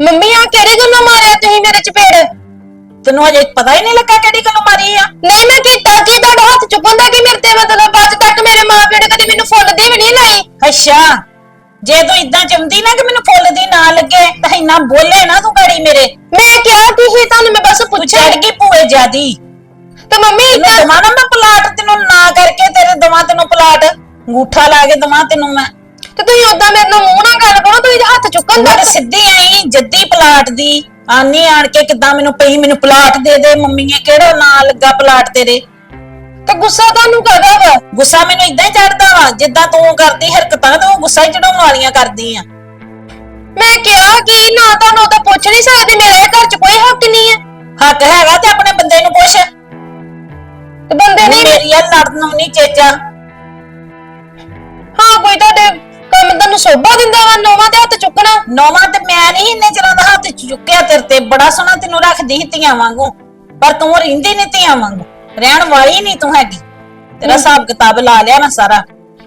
Mummy ਆ ਕਿਹੜੀ ਗੱਲੋਂ ਮਾਰਿਆ ਤੁਸੀਂ ਮੇਰੇ ਚਪੇੜ ਤੈਨੂੰ ਅਜੇ ਪਤਾ ਹੀ ਨਹੀਂ ਲੱਗਾ ਕਿਹੜੀ ਗੱਲੋਂ ਮਾਰੀ ਆ। ਨਹੀਂ ਮੈਂ ਕੀਤਾ ਕੀ? ਤੁਹਾਡਾ ਹੱਥ ਚੁੱਕਣ ਦਾ ਕੀ ਮੇਰੇ ਤੇ ਮਤਲਬ? ਅੱਜ ਤੱਕ ਮੇਰੇ ਮਾਂ ਪਿਓ ਨੇ ਕਦੀ ਮੈਨੂੰ ਫੁੱਲ ਦੀ ਵੀ ਨਹੀਂ ਲਾਈ। ਅੱਛਾ ਜੇ ਤੂੰ ਇਦਾਂ ਚੰਦੀ ਨਾ ਕਿ ਮੈਨੂੰ ਫੁੱਲ ਦੀ ਨਾ ਲੱਗੇ ਤਾਂ ਇੰਨਾ ਬੋਲੇ ਨਾ ਤੂੰ ਗੜੀ ਮੇਰੇ। ਮੈਂ ਕਿਹਾ ਕੀ ਸੀ? ਤੁਹਾਨੂੰ ਮੈਂ ਬਸ ਪੁੱਛਿਆ ਚੜ ਗਈ ਭੂਏ ਜਿਆਦੀ। ਤੇ ਮੰਮੀ ਤੈਨੂੰ ਏਦਾਂ ਦਵਾਂ ਨਾ ਮੈਂ ਪਲਾਟ ਤੈਨੂੰ ਨਾ ਕਰਕੇ ਤੇਰੇ ਦਵਾਂ ਤੈਨੂੰ ਪਲਾਟ। ਅੰਗੂਠਾ ਲਾ ਕੇ ਦਵਾਂ ਤੈਨੂੰ ਮੈਂ। ਤੇ ਤੁਸੀਂ ਉਦਾਂ ਮੇਰੇ ਨਾਲ ਮੂੰਹ ਨਾਲ ਗੱਲ ਕਰੋ ਤੁਸੀਂ ਹੱਥ ਚੁੱਕਣ ਦਾ ਮੈਂ ਸਿੱਧੀ ਆਈ ਜੱਦੀ ਪਲਾਟ ਦੀ। ਆਨੀ ਆਣ ਕੇ ਕਿੱਦਾਂ ਮੈਨੂੰ ਪਈ ਮੈਨੂੰ ਪਲਾਟ ਦੇ ਦੇ ਮੰਮੀ ਨੇ ਕਿਹੜਾ ਨਾਂ ਲੱਗਾ ਪਲਾਟ ਤੇਰੇ? ਤੇ ਗੁੱਸਾ ਤੁਹਾਨੂੰ ਕਾਹਦਾ ਵਾ? ਗੁੱਸਾ ਮੈਨੂੰ ਇਦਾਂ ਹੀ ਚੜਦਾ ਵਾ ਜਿੱਦਾਂ ਤੂੰ ਕਰਦੀ ਹਰਕਤਾਂ ਤੇ ਉਹ ਗੁੱਸਾ ਹੀ ਚੜਾਉਣ ਵਾਲੀਆਂ ਕਰਦੀ ਆ। ਮੈਂ ਕਿਹਾ ਕਿ ਨਾ ਤੁਹਾਨੂੰ ਤਾਂ ਪੁੱਛ ਨਹੀਂ ਸਕਦੀ ਮੇਰੇ ਘਰ 'ਚ ਕੋਈ ਹੱਕ ਨਹੀਂ ਹੈ ਹੱਕ ਹੈਗਾ ਤੇ ਆਪਣੇ ਬੰਦੇ ਨੂੰ ਪੁੱਛ। ਤੇ ਬੰਦੇ ਨਹੀਂ ਮੇਰੀ ਆ ਲੜਨ ਨੂੰ ਨਹੀਂ ਚੇਚਾ। ਹਾਂ ਕੋਈ ਤੁਹਾਡੇ ਕੰਮ ਤੁਹਾਨੂੰ ਸੋਭਾ ਦਿੰਦਾ ਵਾ ਨੋਵਾਂ ਤੇ ਹੱਥ ਚੁੱਕਣਾ? ਨੌਵਾਂ ਤੇ ਮੈਂ ਨਹੀਂ ਇੰਨੇ ਚਿਰਾਂ ਦਾ ਹੱਥ ਚੁੱਕਿਆ ਤੇਰੇ ਤੇ ਬੜਾ ਸੋਹਣਾ ਤੈਨੂੰ ਰੱਖਦੀ ਸੀ ਧੀਆਂ ਵਾਂਗੂ। ਪਰ ਤੂੰ ਰਹਿੰਦੀ ਨਹੀਂ ਧੀਆਂ ਵਾਂਗੂ। ਰਹਿਣ ਵਾਲੀ ਨਹੀਂ ਤੂੰ ਹੈਗੀ। ਤੇਰਾ ਹਿਸਾਬ ਕਿਤਾਬ ਲਾ ਲਿਆ ਮੈਂ ਸਾਰਾ।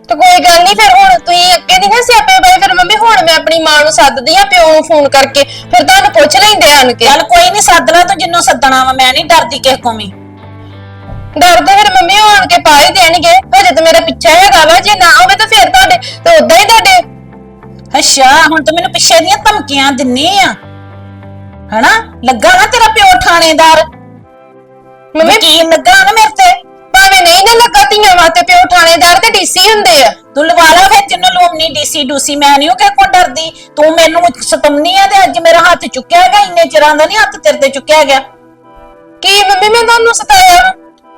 ਤੇ ਕੋਈ ਗੱਲ ਨਹੀਂ ਫਿਰ ਹੁਣ ਤੁਸੀਂ ਅੱਗੇ ਨਹੀਂ ਹੈ ਸਿਆਪੇ ਪਏ ਫਿਰ ਮੰਮੀ ਹੁਣ ਮੈਂ ਆਪਣੀ ਮਾਂ ਨੂੰ ਸੱਦਦੀ ਆ ਪਿਓ ਨੂੰ ਫੋਨ ਕਰਕੇ ਫਿਰ ਤੁਹਾਨੂੰ ਪੁੱਛ ਲੈਂਦੇ ਆਣ ਕੇ। ਚੱਲ ਕੋਈ ਨਹੀਂ ਸੱਦ ਲੈ ਤੂੰ ਜਿੰਨੂੰ ਸੱਦਣਾ ਵਾ ਮੈਂ ਨਹੀਂ ਡਰਦੀ ਕਿਸੇ ਕੋਲੋਂ ਵੀ। ਡਰਦੇ ਫਿਰ ਮੰਮੀ ਉਹ ਆਣ ਕੇ ਪਾ ਹੀ ਦੇਣਗੇ। ਹਜੇ ਤਾਂ ਮੇਰਾ ਪਿੱਛਾ ਹੈਗਾ ਵਾ ਜੇ ਨਾ ਹੋਵੇ ਤਾਂ ਫਿਰ ਤੁਹਾਡੇ ਤੇ ਉਦਾਂ ਹੀ ਤੁਹਾਡੇ। ਅੱਛਾ ਹੁਣ ਤੂੰ ਮੈਨੂੰ ਪਿੱਛੇ ਦੀਆਂ ਧਮਕੀਆਂ ਦਿੰਨੀ ਆ। ਹਨਾ? ਲੱਗਾ ਨਾ ਤੇਰਾ ਪਿਓ ਥਾਣੇਦਾਰ? ਮੰਮੀ ਯਕੀਨ ਲੱਗਾ ਨਾ ਮੇਰੇ ਤੇ। ਭਾਵੇਂ ਨਹੀਂ ਨਾ ਲੱਗਾ ਧੀਆਂ ਵਾਸਤੇ ਪਿਓ ਥਾਣੇਦਾਰ ਤੇ ਡੀਸੀ ਹੁੰਦੇ ਆ। ਤੂੰ ਲਵਾ ਲਾ ਫਿਰ ਜਿੰਨੂੰ ਲੋਮਨੀ ਡੀਸੀ ਡੂਸੀ ਮੈਂ ਨਹੀਂ ਉਹ ਕਿਹ ਕੋ ਡਰਦੀ। ਤੂੰ ਮੈਨੂੰ ਸਤਮਨੀ ਆ ਤੇ ਅੱਜ ਮੇਰਾ ਹੱਥ ਚੁੱਕਿਆ ਹੈਗਾ ਇੰਨੇ ਚਿਰਾਂ ਦਾ ਨਹੀਂ ਹੱਥ ਤੇਰੇ ਤੇ ਚੁੱਕਿਆ ਗਿਆ ਕੀ ਮੰਮੀ ਮੈਂ ਤੁਹਾਨੂੰ ਸਤਾਇਆ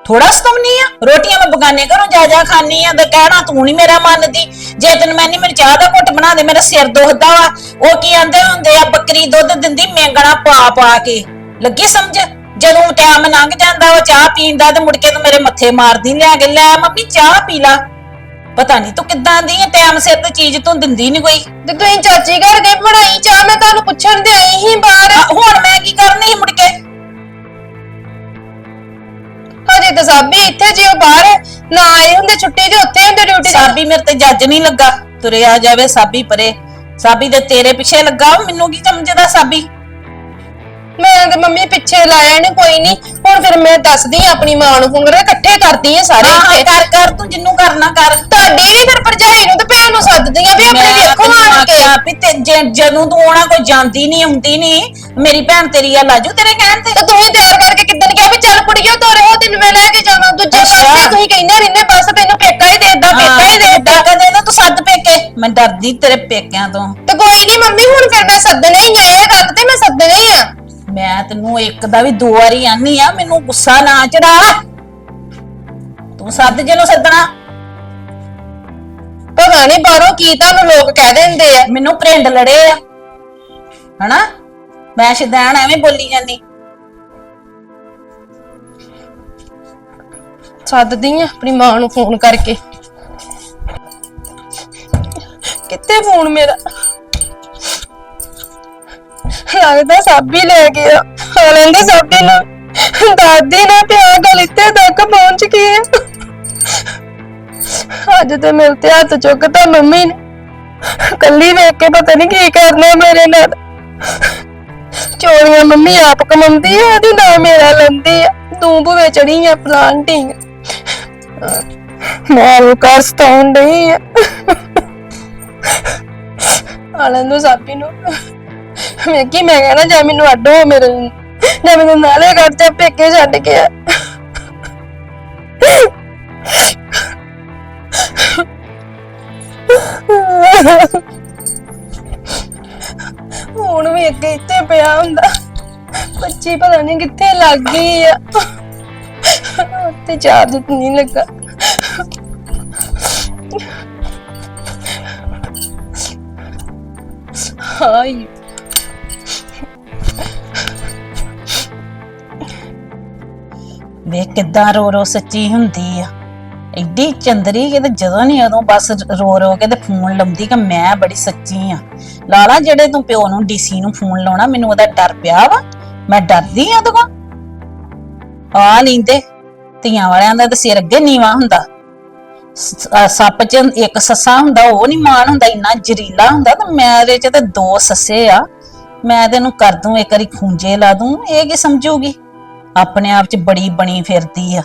ਥੋੜਾ ਸਤਮਨੀ ਆ। ਰੋਟੀਆਂ ਮੈਂ ਬਗਾਨੇ ਘਰੋਂ ਜਾ ਜਾ ਖਾਣੀ ਆ। ਤੇ ਕਹਿਣਾ ਤੂੰ ਨਹੀਂ ਮੇਰਾ ਮੰਨਦੀ। ਜੇ ਤੈਨੂੰ ਮੈਂ ਨਹੀਂ ਮੇਰੀ ਚਾਹ ਦਾ ਘੁੱਟ ਬਣਾ ਦੇ ਮੇਰਾ ਸਿਰ ਦੁਖਦਾ ਵਾ। ਉਹ ਕੀ ਆਂਦੇ ਹੁੰਦੇ ਆ ਬੱਕਰੀ ਦੁੱਧ ਦਿੰਦੀ ਮੇਂਗਣਾ ਪਾ ਪਾ ਕੇ। ਲੱਗੀ ਸਮਝ? ਜਦੋਂ ਟਾਈਮ ਲੰਘ ਜਾਂਦਾ ਉਹ ਚਾਹ ਪੀਂਦਾ ਤੇ ਮੁੜ ਕੇ ਤੂੰ ਮੇਰੇ ਮੱਥੇ ਮਾਰਦੀ ਲਿਆ ਕੇ ਲੈ ਮੰਮੀ ਚਾਹ ਪੀ ਲਾ। ਪਤਾ ਨਹੀਂ ਤੂੰ ਕਿੱਦਾਂ ਦੀ ਹੈ ਟਾਈਮ ਸਿਰ ਤੇ ਚੀਜ਼ ਤੂੰ ਦਿੰਦੀ ਨਹੀਂ ਕੋਈ। ਤੇ ਤੁਸੀਂ ਚਾਚੀ ਘਰ ਗਏ ਬਣਾਈ ਚਾਹ? ਮੈਂ ਤੁਹਾਨੂੰ ਪੁੱਛਣ ਤੇ ਆਈ ਸੀ ਬਾਹਰ। ਹੁਣ ਮੈਂ ਕੀ ਕਰਨੀ ਸੀ ਮੁੜ ਕੇ? ਹਜੇ ਤਾਂ ਸਾਬੀ ਇੱਥੇ ਜੇ ਉਹ ਬਾਹਰ ਨਾ ਆਏ ਹੁੰਦੇ ਛੁੱਟੀ, ਜੇ ਉੱਥੇ ਹੁੰਦੇ ਡਿਊਟੀ ਸਾਬੀ ਮੇਰੇ ਤੇ ਜੱਜ ਨਹੀਂ ਲੱਗਾ। ਤੁਰਿਆ ਜਾਵੇ ਸਾਬੀ ਪਰੇ। ਸਾਬੀ ਦੇ ਤੇਰੇ ਪਿੱਛੇ ਲੱਗਾ ਮੈਨੂੰ ਕੀ ਸਮਝਦਾ ਸਾਬੀ? ਮੈਂ ਤੇ ਮੰਮੀ ਪਿੱਛੇ ਲਾਇਆ ਨੇ ਕੋਈ ਨਹੀਂ ਹੁਣ ਫਿਰ ਮੈਂ ਦੱਸਦੀ ਆਂ ਆਪਣੀ ਮਾਂ ਨੂੰ ਫੋਨ ਕਰਕੇ ਇਕੱਠੇ ਕਰਦੀ ਆ ਸਾਰੇ ਹਾਂ ਹਾਂ ਇੱਥੇ ਕਰ ਕਰ ਤੂੰ ਜਿੰਨੂੰ ਕਰਨਾ ਕਰ। ਤੁਹਾਡੀ ਵੀ ਫਿਰ ਭਰਜਾਈ ਨੂੰ ਤੇ ਭੈਣ ਨੂੰ ਸੱਦਦੀ ਆ ਵੀ ਆਪਣੇ ਵੇਖੋ ਆਣ ਕੇ। ਵੀ ਤੇ ਜੇ- ਜਦੋਂ ਤੂੰ ਆਉਣਾ ਕੋਈ ਜਾਂਦੀ ਨਹੀਂ ਆਉਂਦੀ ਨਹੀਂ ਮੇਰੀ ਭੈਣ ਤੇਰੀ ਆ ਲਾਜੂ ਤੇਰੇ ਕਹਿਣ ਤੇ। ਤੇ ਤੁਸੀਂ ਤਿਆਰ ਕਰਕੇ ਕਿੱਦਣ ਕਿਹਾ ਵੀ ਚੱਲ ਕੁੜੀਓ ਤੋਰੇ ਹੋ ਤੈਨੂੰ ਮੈਂ ਲੈ ਕੇ ਜਾਵਾਂ। ਦੂਜੇ ਅੱਛਾ। ਪਾਸੇ ਤੁਸੀਂ ਕਹਿੰਦੇ ਰਹਿੰਦੇ ਬਸ ਤੈਨੂੰ ਪੇਕਾ ਹੀ ਦੇਦਾ ਪੇਕਾ ਹੀ ਦੇ ਦੇ ਤੂੰ ਸੱਦ ਪੇਕੇ। ਮੈਂ ਡਰਦੀ ਤੇਰੇ ਪੇਕਿਆਂ ਤੋਂ। ਤੇ ਕੋਈ ਨਹੀਂ ਮੰਮੀ ਹੁਣ ਫਿਰ ਮੈਂ ਸੱਦਣਾ ਹੀ ਆ ਇਹ ਗੱਲ ਤੇ ਮੈਂ ਸੱਦਣਾ ਹੀ ਆ। ਮੈਂ ਤੈਨੂੰ ਇੱਕ ਦਾ ਵੀ ਦੋ ਵਾਰੀ ਆਨੀ ਆ ਮੈਨੂੰ ਗੁੱਸਾ ਨਾ ਚੜਾ। ਤੂੰ ਸੱਦ ਜਿਹਨੂੰ ਸੱਦਣਾ। ਪਤਾ ਨਹੀਂ ਬਾਹਰੋਂ ਕੀ ਤੁਹਾਨੂੰ ਲੋਕ ਕਹਿ ਦਿੰਦੇ ਆ। ਮੈਨੂੰ ਪ੍ਰਿੰਡ ਲੜੇ ਆ। ਹਨਾ? ਮੈਂ ਸ਼ਦੈਣ ਐਵੇਂ ਬੋਲੀ ਜਾਂਦੀ। ਸੱਦਦੀ ਆ ਆਪਣੀ ਮਾਂ ਨੂੰ ਫੋਨ ਕਰਕੇ। ਕਿੱਥੇ ਫੋਨ ਮੇਰਾ? ਲੱਗਦਾ ਸਾਬੀ ਲੈ ਗਿਆ। ਹਾਲਾਂ ਦੇ ਸਾਬੀ ਨੂੰ। ਦਾਦੀ ਨਾਲ ਤੇ ਆ ਗੱਲ ਇੱਥੇ ਤੱਕ ਪਹੁੰਚ ਗਈ। ਹੈ ਅੱਜ ਤੇ ਮੇਰੇ ਤੇ ਹੱਥ ਚੁੱਕਤਾ ਮੰਮੀ ਨੇ। ਕੱਲੀ ਵੇਖ ਕੇ ਪਤਾ ਨਹੀਂ ਕੀ ਕਰਨਾ ਮੇਰੇ ਨਾਲ। ਚੋਰੀਆਂ ਮੰਮੀ ਆਪ ਕਮਾਉਂਦੀ ਆ, ਉਹਦੀ ਨਾ ਮੇਰਾ ਲੰਦੀ ਆ। ਤੂੰ ਭੁਵੇ ਚੜੀ ਆ ਪਲਾਂਟਿੰਗ ਮੈਂ ਉਹ ਸਤਾਉਣ ਨਹੀਂ ਆ। ਆਲਨ ਨੂੰ ਸਾਪੀ ਨੂੰ। ਮੈਂ ਕੀ ਮੈਂ ਕਹਿਣਾ ਜਾਂ ਮੈਨੂੰ ਅੱਡੋ ਮੇਰੇ ਜਾਂ ਮੈਨੂੰ ਨਾਲੇ ਕਰ ਤੇ ਪੇਕੇ ਛੱਡ ਕੇ ਆ। ਹੁਣ ਵੀ ਅੱਗੇ ਇੱਥੇ ਪਿਆ ਹੁੰਦਾ। ਬੱਚੀ ਪਤਾ ਨਹੀਂ ਕਿੱਥੇ ਲੱਗ ਗਈ ਆ। ਤੇ ਚਾਰਜ ਨਹੀਂ ਲੱਗਾ। ਹਾਈ ਵੇਖ ਕਿੱਦਾਂ ਰੋ ਰੋ ਸੱਚੀ ਹੁੰਦੀ ਆ। ਐਡੀ ਚੰਦਰੀ ਕਿ ਤੇ ਜਦੋਂ ਨਹੀਂ ਉਦੋਂ ਬਸ ਰੋ ਰੋ ਕੇ ਤੇ ਫੋਨ ਲਾਉਂਦੀ ਕਿ ਮੈਂ ਬੜੀ ਸੱਚੀ ਆ। ਲਾਲਾ ਜਿਹੜੇ ਤੂੰ ਪਿਓ ਨੂੰ ਡੀਸੀ ਨੂੰ ਫੋਨ ਲਾਉਣਾ, ਮੈਨੂੰ ਉਹਦਾ ਡਰ ਪਿਆ ਵਾ। ਮੈਂ ਡਰਦੀ ਆ ਉਹਦੋਂ ਆ ਨੀਂਦੇ ਧੀਆਂ ਵਾਲਿਆਂ ਦਾ ਤਾਂ ਸਿਰ ਅੱਗੇ ਨੀਵਾ ਹੁੰਦਾ। ਸੱਪ ਚ ਇੱਕ ਸੱਸਾ ਹੁੰਦਾ, ਉਹ ਨਹੀਂ ਮਾਨ ਹੁੰਦਾ, ਇੰਨਾ ਜ਼ਰੀਲਾ ਹੁੰਦਾ ਤੇ ਮੇਰੇ ਚ ਤੇ ਦੋ ਸੱਸੇ ਆ। ਮੈਂ ਤੈਨੂੰ ਕਰ ਦੂੰ, ਇੱਕ ਵਾਰੀ ਖੂੰਜੇ ਲਾ ਦੂੰ, ਇਹ ਕੀ ਸਮਝੂਗੀ? ਆਪਣੇ ਆਪ 'ਚ ਬੜੀ ਬਣੀ ਫਿਰਦੀ ਆ।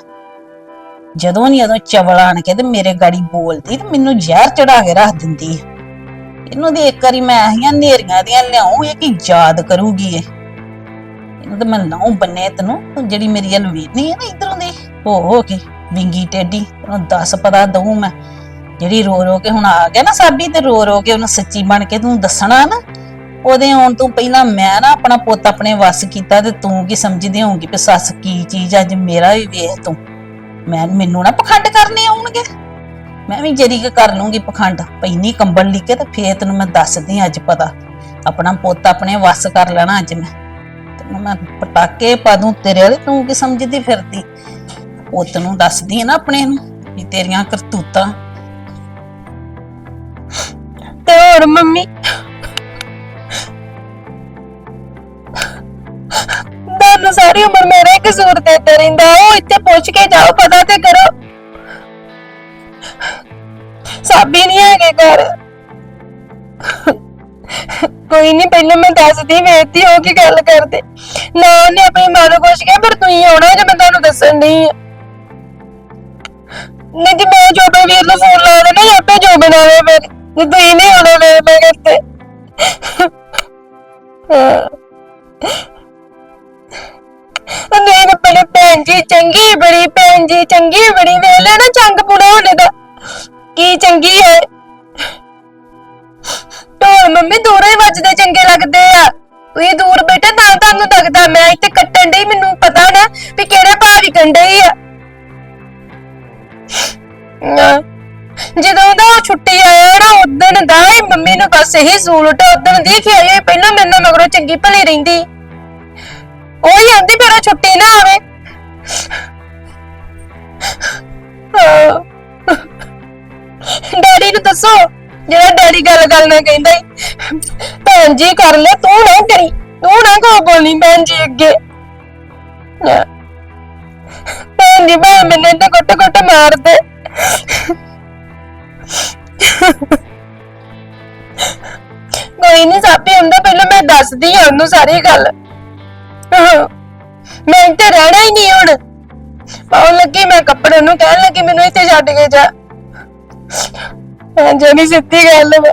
ਜਦੋਂ ਨਹੀਂ ਉਦੋਂ ਚਵਲ ਆਣ ਕੇ ਤੇ ਮੇਰੇ ਗਾੜੀ ਬੋਲਦੀ ਤੇ ਮੈਨੂੰ ਜ਼ਹਿਰ ਚੜਾ ਕੇ ਰੱਖ ਦਿੰਦੀ ਆ। ਇਹਨੂੰ ਦੀ ਇੱਕ ਵਾਰੀ ਮੈਂ ਆਹੀਆਂ ਨੇਰੀਆਂ ਦੀਆਂ ਲਿਆਉਂ ਇਹ ਕੀ ਯਾਦ ਕਰੂਗੀ ਇਹ? ਇਹਨੂੰ ਤਾਂ ਮੈਂ ਲਾਉਂ ਬੰਨੇ ਤੈਨੂੰ ਜਿਹੜੀ ਮੇਰੀ ਅਲਵੀਨੀ ਹੈ ਨਾ ਇਧਰੋਂ ਦੀ। ਹੋ ਹੋ ਕੇ ਵਿੰਗੀ ਟੇਡੀ ਉਹਨੂੰ ਦੱਸ ਪਤਾ ਦਊਂ ਮੈਂ। ਜਿਹੜੀ ਰੋ ਰੋ ਕੇ ਹੁਣ ਆ ਗਿਆ ਨਾ ਸਾਬੀ ਤੇ ਰੋ ਰੋ ਕੇ ਉਹਨੂੰ ਸੱਚੀ ਬਣ ਕੇ ਤੂੰ ਦੱਸਣਾ ਨਾ। ਉਹਦੇ ਆਉਣ ਤੋਂ ਪਹਿਲਾਂ ਮੈਂ ਨਾ ਆਪਣਾ ਪੁੱਤ ਆਪਣੇ ਵੱਸ ਕੀਤਾ ਤੇ ਤੂੰ ਕੀ ਸਮਝਦੀ ਹੋਊਗੀ ਕਿ ਸੱਸ ਕੀ ਚੀਜ਼ ਅੱਜ ਮੇਰਾ ਵੀ ਵੇਖ ਤੂੰ। ਮੈਂ ਮੈਨੂੰ ਨਾ ਪਖੰਡ ਕਰਨੇ ਆਉਣਗੇ। ਮੈਂ ਵੀ ਜਰੀ ਕੁ ਕਰ ਲੂੰਗੀ ਪਖੰਡ। ਪੈਣੀ ਕੰਬਲ ਲਈ ਤੇ ਫੇਰ ਤੈਨੂੰ ਮੈਂ ਦੱਸਦੀ ਅੱਜ ਪਤਾ। ਆਪਣਾ ਪੁੱਤ ਆਪਣੇ ਵੱਸ ਕਰ ਲੈਣਾ ਅੱਜ ਮੈਂ। ਤੈਨੂੰ ਮੈਂ ਪਟਾਕੇ ਪਾ ਦੂੰ, ਤੇਰੇ ਵਾਲੇ ਤੂੰ ਕੀ ਸਮਝਦੀ ਫਿਰਦੀ? ਪੁੱਤ ਨੂੰ ਦੱਸਦੀ ਆ ਨਾ ਆਪਣੇ ਨੂੰ ਵੀ ਤੇਰੀਆਂ ਕਰਤੂਤਾਂ। ਤੇ ਹੋਰ ਮੰਮੀ। ਸਾਰੀ ਉਮਰ ਮੇਰਾ ਹੀ ਕਸੂਰ ਦੇਤਾ ਰਹਿੰਦਾ, ਉਹ ਇੱਥੇ ਪੁੱਛ ਕੇ ਜਾਓ, ਪਤਾ ਤੇ ਕਰੋ। ਸਾਬੀ ਨਹੀਂ ਹੈਗੇ ਘਰ। ਕੋਈ ਨਹੀਂ, ਪਹਿਲਾਂ ਮੈਂ ਦੱਸਦੀ, ਵੇਖਦੀ ਹੋ ਕੇ ਗੱਲ ਕਰਦੇ। ਨਾ ਉਹਨੇ ਆਪਣੀ ਮਾਂ ਨੂੰ ਕੁਛ ਕਿਹਾ ਪਰ ਤੁਸੀਂ ਆਉਣਾ ਜੇ ਮੈਂ ਤੁਹਾਨੂੰ ਦੱਸਣ ਨਹੀਂ ਨਹੀਂ ਤੇ ਮੈਂ ਜੋਬੇ ਵੀਰ ਨੂੰ ਫੋਨ ਲਾ ਦੇਣਾ ਜਾਂ ਆਪੇ ਜੋ ਬਣਾਵੇ ਫਿਰ। ਜੇ ਤੁਸੀਂ ਨਹੀਂ ਆਉਣਾ ਮੇਰੇ ਮੈਂ ਕਰਤੇ ਨਹੀਂ ਨਾ ਬੜੀ ਭੈਣ ਜੀ, ਚੰਗੀ ਬੜੀ, ਭੈਣ ਜੀ, ਚੰਗੀ ਬੜੀ ਵੇਲੇ ਨਾ ਚੰਗ ਪੁਣਾ ਹੋਣੇ ਦਾ। ਕੀ ਚੰਗੀ ਹੈ? ਢੋਲ ਮੰਮੀ ਦੂਰੋਂ ਹੀ ਵੱਜਦੇ ਚੰਗੇ ਲੱਗਦੇ ਆ। ਤੁਸੀਂ ਦੂਰ ਬੈਠੇ ਤਾਂ ਤੁਹਾਨੂੰ ਲੱਗਦਾ, ਮੈਂ ਇੱਥੇ ਕੱਟਣ ਡਈ, ਮੈਨੂੰ ਪਤਾ ਨਾ ਵੀ ਕਿਹੜੇ ਭਾਵੀ ਕੰਡੇ ਆ। ਜਦੋਂ ਦਾ ਉਹ ਛੁੱਟੀ ਆਇਆ ਨਾ ਉਦੋਂ ਦਾ ਹੀ ਮੰਮੀ ਨੂੰ ਬਸ ਇਹੀ ਸੂਲਟ ਉਦੋਂ ਦੀ ਖਿਆਈ ਪਹਿਲਾਂ ਮੈਨੂੰ ਮਗਰੋਂ ਚੰਗੀ ਭਲੀ ਰਹਿੰਦੀ। ਉਹ ਹੀ ਆਂਦੀ ਫਿਰ ਛੁੱਟੀ ਨਾ ਆਵੇ। ਡੈਡੀ ਨੂੰ ਦੱਸੋ, ਜਿਹੜਾ ਡੈਡੀ ਗੱਲ ਗੱਲ ਨਾ ਕਹਿੰਦਾ ਈ, ਭੈਣ ਜੀ ਕਰ ਲੈ, ਤੂੰ ਨਾ ਕਰੀ, ਤੂੰ ਨਾ ਕੋ ਬੋਲੀ ਭੈਣ ਜੀ ਅੱਗੇ। ਭੈਣ ਜੀ ਮੈਂ ਮੈਨੂੰ ਤੇ ਕੁੱਟ ਕੁੱਟ ਮਾਰਦੇ। ਕੋਈ ਨਹੀਂ ਸਾਪੀ ਹੁੰਦਾ, ਪਹਿਲਾਂ ਮੈਂ ਦੱਸਦੀ ਹਾਂ ਉਹਨੂੰ ਸਾਰੀ ਗੱਲ। ਹਾਂ। ਮੈਂ ਇੱਥੇ ਰਹਿਣਾ ਹੀ ਨਹੀਂ ਹੁਣ। ਪਾਉਣ ਲੱਗੀ ਮੈਂ ਕੱਪੜੇ ਨੂੰ ਕਹਿਣ ਲੱਗੀ ਮੈਨੂੰ ਇੱਥੇ ਛੱਡ ਕੇ ਜਾ। ਹਾਂ ਜਨੀ ਸਿੱਧੀ ਗੱਲ ਵਾ।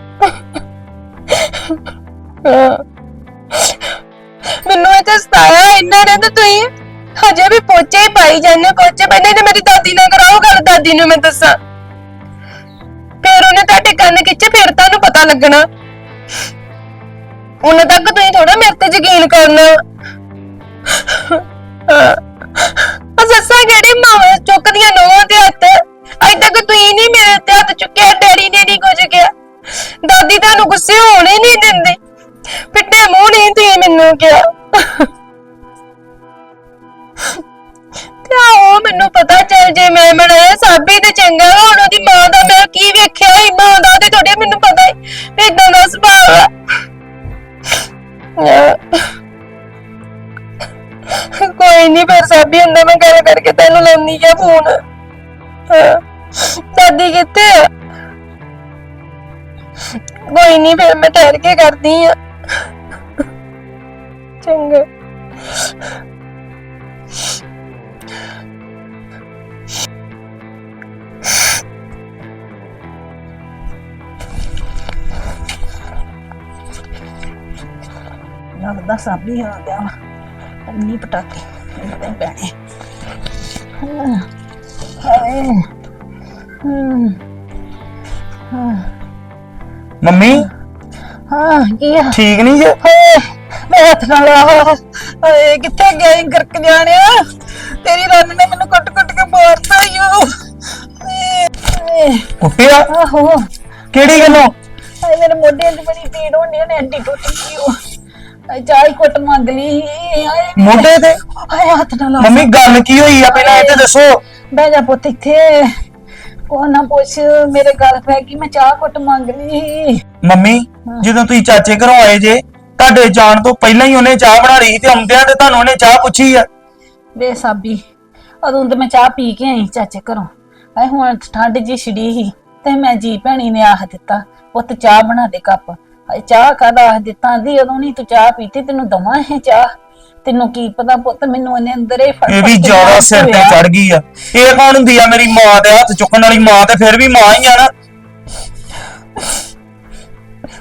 ਹਾਂ। ਮੈਨੂੰ ਇੱਥੇ ਸਤਾਇਆ ਇਹਨਾਂ ਨੇ ਤੇ ਤੁਸੀਂ ਹਜੇ ਵੀ ਪੋਚੇ ਹੀ ਪਾਈ ਜਾਂਦੇ ਹੋ, ਪੋਚੇ ਪੈਣੇ ਤੇ ਮੇਰੀ ਦਾਦੀ ਨਾਲ ਕਰਾਓ ਗੱਲ ਦਾਦੀ ਨੂੰ ਮੈਂ ਦੱਸਾਂ। ਫਿਰ ਉਹਨੇ ਤੁਹਾਡੇ ਕੰਨ ਖਿੱਚੇ ਫਿਰ ਤੁਹਾਨੂੰ ਪਤਾ ਲੱਗਣਾ। ਉਹਨਾਂ ਤੱਕ ਤੁਸੀਂ ਥੋੜਾ ਮੇਰੇ ਤੇ ਯਕੀਨ ਕਰਨਾ। ਸੱਸਾਂ ਕਿਹੜੀ ਮਾਵਾਂ ਚੁੱਕਦੀਆਂ ਨੋਹਾਂ ਦੇ ਹੱਥ? ਅਜੇ ਤੱਕ ਤੁਸੀਂ ਨਹੀਂ ਮੇਰੇ ਤੇ ਹੱਥ ਚੁੱਕਿਆ, ਡੈਡੀ ਨੇ ਨਹੀਂ ਕੁਝ ਕਿਹਾ। ਦਾਦੀ ਤੁਹਾਨੂੰ ਗੁੱਸੇ ਹੋਣ ਹੀ ਨਹੀਂ ਦਿੰਦੀ। ਫਿੱਟੇ ਮੂੰਹ ਨਹੀਂ ਤੁਸੀਂ ਮੈਨੂੰ ਕਿਹਾ। ਤੇ ਉਹ ਮੈਨੂੰ ਪਤਾ ਚੱਲ ਜੇ ਮੈਂ ਬਣਾਇਆ, ਸਾਬੀ ਤੇ ਚੰਗਾ ਹੁਣ ਉਹਦੀ ਮਾਂ ਦਾ ਮੈਂ ਕੀ ਵੇਖਿਆ ਹੀ ਮਾਂ ਦਾ ਤੇ ਥੋੜੀ ਮੈਨੂੰ ਪਤਾ ਹੀ ਵੀ ਇਦਾਂ ਦਾ ਸੁਭਾਅ ਆ ਕੋਈ ਨਹੀਂ ਫਿਰ ਸਾਬੀ ਹੁੰਦਾ, ਮੈਂ ਗੱਲ ਕਰਕੇ ਤੈਨੂੰ ਲਾਉਣੀ ਆ ਫੋਨ। ਹਾਂ। ਦਾਦੀ ਕਿੱਥੇ ਆ? ਕੋਈ ਨਹੀਂ ਫਿਰ ਮੈਂ ਠਹਿਰ ਕੇ ਕਰਦੀ ਆ। ਚੰਗਾ। ਲੱਗਦਾ ਸਾਬੀ ਆ ਗਿਆ। ਵਾ ਅੰਨੀ ਪਟਾਕੇ ਪੈਣੇ ਹਾਂ ਹਮ, ਮੰਮੀ? ਹਾਂ ਕੀ ਆ? ਠੀਕ ਨਹੀਂ ਜੇ? ਮੈਂ ਹੱਥ ਨਾਲ ਹਾਏ ਕਿੱਥੇ ਈ ਗਰਕ ਜਾਣਿਆ ਤੇਰੀ ਰੰਨ ਨੇ ਮੈਨੂੰ ਕੁੱਟ ਕੁੱਟ ਕੇ ਮਾਰਤਾ ਯੋ ਕੁੱਟਿਆ? ਆਹੋ। ਕਿਹੜੀ ਗੱਲੋਂ? ਹਾਏ ਮੇਰੇ ਮੋਢੇ 'ਚ ਬੜੀ ਪੀੜ ਹੁੰਦੀ ਨੇ ਅੱਡੀ ਟੁੱਟ ਗਈ ਉਹ ਹੀ ਕੁੱਟ ਮੰਗ ਲਈ। ਹਾਏ ਮੋਢੇ ਤੇ? ਹਾਏ ਹੱਥ ਨਾਲ ਆ ਮੰਮੀ ਗੱਲ ਕੀ ਹੋਈ ਆ? ਪਹਿਲਾਂ ਇਹ ਤੇ ਦੱਸੋ। ਬਹਿ ਜਾ ਪੁੱਤ ਇੱਥੇ। ਕੋ ਨਾ ਪੁੱਛ ਮੇਰੇ ਗੱਲ ਪੈ ਗਈ ਮੈਂ ਚਾਹ ਕੁੱਟ ਮੰਗ ਲਈ। ਮੰਮੀ ਜਦੋਂ ਤੁਸੀਂ ਚਾਚੇ ਘਰੋਂ ਆਏ ਜੇ ਤੁਹਾਡੇ ਜਾਣ ਤੋਂ ਪਹਿਲਾਂ ਹੀ ਉਹਨੇ ਚਾਹ ਬਣਾ ਲਈ ਸੀ ਤੇ ਆਉਂਦਿਆਂ ਤੇ ਤੁਹਾਨੂੰ ਉਹਨੇ ਚਾਹ ਪੁੱਛੀ ਆ। ਵੇ ਸਾਬੀ ਉਦੋਂ ਤੇ ਮੈਂ ਚਾਹ ਪੀ ਕੇ ਆਈ ਚਾਚੇ ਘਰੋਂ। ਹਾਏ ਹੁਣ ਠੰਡ ਜੀ ਛਿੜੀ ਸੀ ਤੇ ਮੈਂ ਜੀ ਭੈਣੀ ਨੇ ਆਖ ਦਿੱਤਾ ਪੁੱਤ ਚਾਹ ਬਣਾ ਦੇ ਕੱਪ। ਹਾਏ ਚਾਹ ਕਾਦਾ ਦਿੱਤਾ? ਦੀ ਉਦੋਂ ਨਹੀਂ ਤੂੰ ਚਾਹ ਪੀਤੀ ਤੈਨੂੰ ਦਵਾਂ ਹੈ ਚਾਹ। ਤੈਨੂੰ ਕੀ ਪਤਾ ਪੁੱਤ ਮੈਨੂੰ ਉਹਨੇ ਅੰਦਰ ਹੀ ਫੜ ਇਹ ਫੜ ਵੀ ਕੇ ਜ਼ਿਆਦਾ ਸਿਰ ਤੇ। ਚੜ ਗਈ ਆ। ਇਹ ਕੌਣ ਹੁੰਦੀ ਆ ਮੇਰੀ ਮਾਂ ਦੇ ਹੱਥ ਚੁੱਕਣ ਵਾਲੀ? ਮਾਂ ਤੇ ਫਿਰ ਵੀ ਮਾਂ ਹੀ ਆ ਨਾ।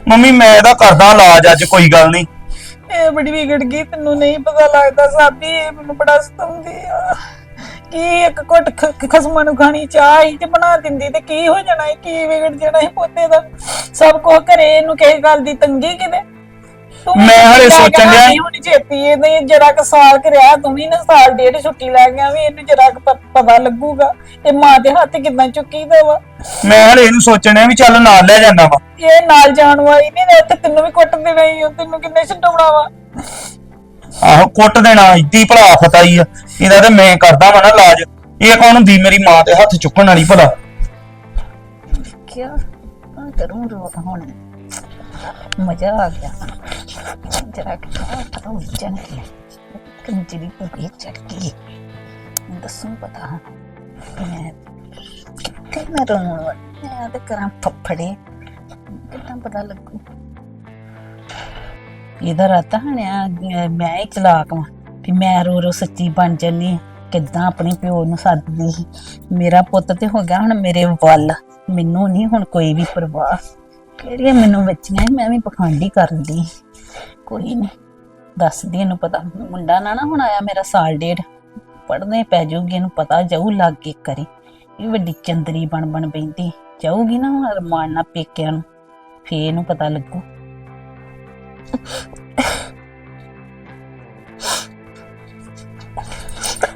ਮੰਮੀ ਮੈਂ ਇਹਦਾ ਕਰਦਾ ਇਲਾਜ ਅੱਜ ਕੋਈ ਗੱਲ ਨਹੀਂ ਇਹ ਬੜੀ ਵਿਗੜ ਗਈ ਤੈਨੂੰ ਨਹੀਂ ਪਤਾ ਲੱਗਦਾ ਸਾਬੀ ਇਹ ਮੈਨੂੰ ਬੜਾ ਸਤਾਉਂਦੀ ਆ। ਕੀ ਇੱਕ ਘੁੱਟ ਖ- ਖਸਮਾਂ ਨੂੰ ਖਾਣੀ ਚਾਹ ਹੀ ਤੇ ਬਣਾ ਦਿੰਦੀ ਤੇ ਕੀ ਹੋ ਜਾਣਾ ਸੀ, ਕੀ ਵਿਗੜ ਜਾਣਾ ਸੀ ਪੋਤੇ ਦਾ? ਸਭ ਕੁਝ ਘਰੇ ਇਹਨੂੰ ਕਿਸੇ ਗੱਲ ਦੀ ਤੰਗੀ ਕਿਤੇ? ਤੂੰ ਵੀ ਮੈਂ ਹਾਲੇ ਲੈ ਸੋਚਣ ਕੇ ਡਿਆ- ਆਉਣੀ ਹੋਣੀ ਛੇਤੀ ਇਹ ਨਹੀਂ ਜਰਾ ਕ ਸਾਲ ਕਰਿਆ ਤੂੰ ਵੀ ਨਾ ਸਾਲ ਡੇਢ ਛੁੱਟੀ ਲੈ ਗਿਆ ਵੀ ਇਹਨੂੰ ਜਰਾ ਕ ਪਤਾ ਲੱਗੂਗਾ ਇਹ ਮਾਂ ਦੇ ਹੱਥ ਕਿਦਾਂ ਚੁੱਕੀਦਾ ਵਾ। ਮੈਂ ਹਲੇ ਇਹਨੂੰ ਸੋਚਣਿਆ ਵੀ ਚੱਲ ਨਾਲ ਲੈ ਜਾਂਦਾ ਵਾ। ਇਹ ਨਾਲ ਜਾਣ ਵਾਲੀ ਨਹੀਂ ਤੇ ਤੈਨੂੰ ਵੀ ਕੁੱਟ ਦੇਣਾ ਹੀ ਆ ਤੈਨੂੰ ਕਿੰਨੇ ਛਡਾਉਣਾ ਵਾ। ਆਹੋ ਕੁੱਟ ਦੇਣਾ, ਇੱਦੀ ਭਲਾ ਫਤਾਈ ਆ। ਇਹਦਾ ਤੇ ਮੈਂ ਕਰਦਾ ਵਾ ਨਾ ਇਲਾਜ। ਇਹ ਕੌਣ ਹੁੰਦੀ ਮੇਰੀ ਮਾਂ ਦੇ ਹੱਥ ਚੁੱਕਣ ਵਾਲੀ ਭਲਾ? ਕਿਆ? ਆ ਕਰੂੰ ਰੋ ਹੁਣ ਮਜ਼ਾ ਆ ਗਿਆ। ਜਰਾ ਕਿ ਤਾਂ ਉੱਜਣ ਕੰਜਰੀ ਕੋ ਵੀ ਚੜ ਦੱਸੂ ਪਤਾ ਮੈਂ ਕਿ ਮੈਂ ਰੋਣ ਵਾਲੀ। ਮੈਂ ਤੇ ਕਰਾਂ ਫੱਫੜੇ। ਕਿੱਦਾਂ ਪਤਾ ਲੱਗੂ? ਇਹਦਾ ਰਾਤਾ ਹਣਿਆ ਮੈਂ ਹੀ ਚਲਾਕ ਵਾਂ ਵੀ ਮੈਂ ਰੋ ਰੋ ਸੱਚੀ ਬਣ ਜੰਨੀ ਕਿੱਦਾਂ ਆਪਣੇ ਪਿਓ ਨੂੰ ਸੱਦਦੀ ਸੀ। ਮੇਰਾ ਪੁੱਤ ਤੇ ਹੋ ਗਿਆ ਹੁਣ ਮੇਰੇ ਵੱਲ ਮੈਨੂੰ ਨਹੀਂ ਹੁਣ ਕੋਈ ਵੀ ਪਰਵਾਹ। ਕਿਹੜੀਆਂ ਮੈਨੂੰ ਬੱਚੀਆਂ ਸੀ, ਮੈਂ ਵੀ ਪਖੰਡੀ ਕਰਨ ਦੀ ਕੋਈ ਨਹੀਂ ਦੱਸਦੀ ਇਹਨੂੰ ਪਤਾ ਮੁੰਡਾ ਨਾ ਨਾ ਹੁਣ ਆਇਆ ਮੇਰਾ ਸਾਲ ਡੇਢ ਪੜਨੇ ਪੈ ਜਾਊਗੀ ਇਹਨੂੰ ਪਤਾ ਜਾਊ ਲੱਗ ਕੇ ਕਰੇ। ਇਹ ਵੱਡੀ ਚੰਦਰੀ ਬਣ ਬਣ ਬੈਂਦੀ ਜਾਊਗੀ ਨਾ ਹੁਣ ਰਮਾਨ ਨਾਲ ਪੇਕਿਆਂ ਨੂੰ ਫੇਰ ਇਹਨੂੰ ਪਤਾ ਲੱਗੂ।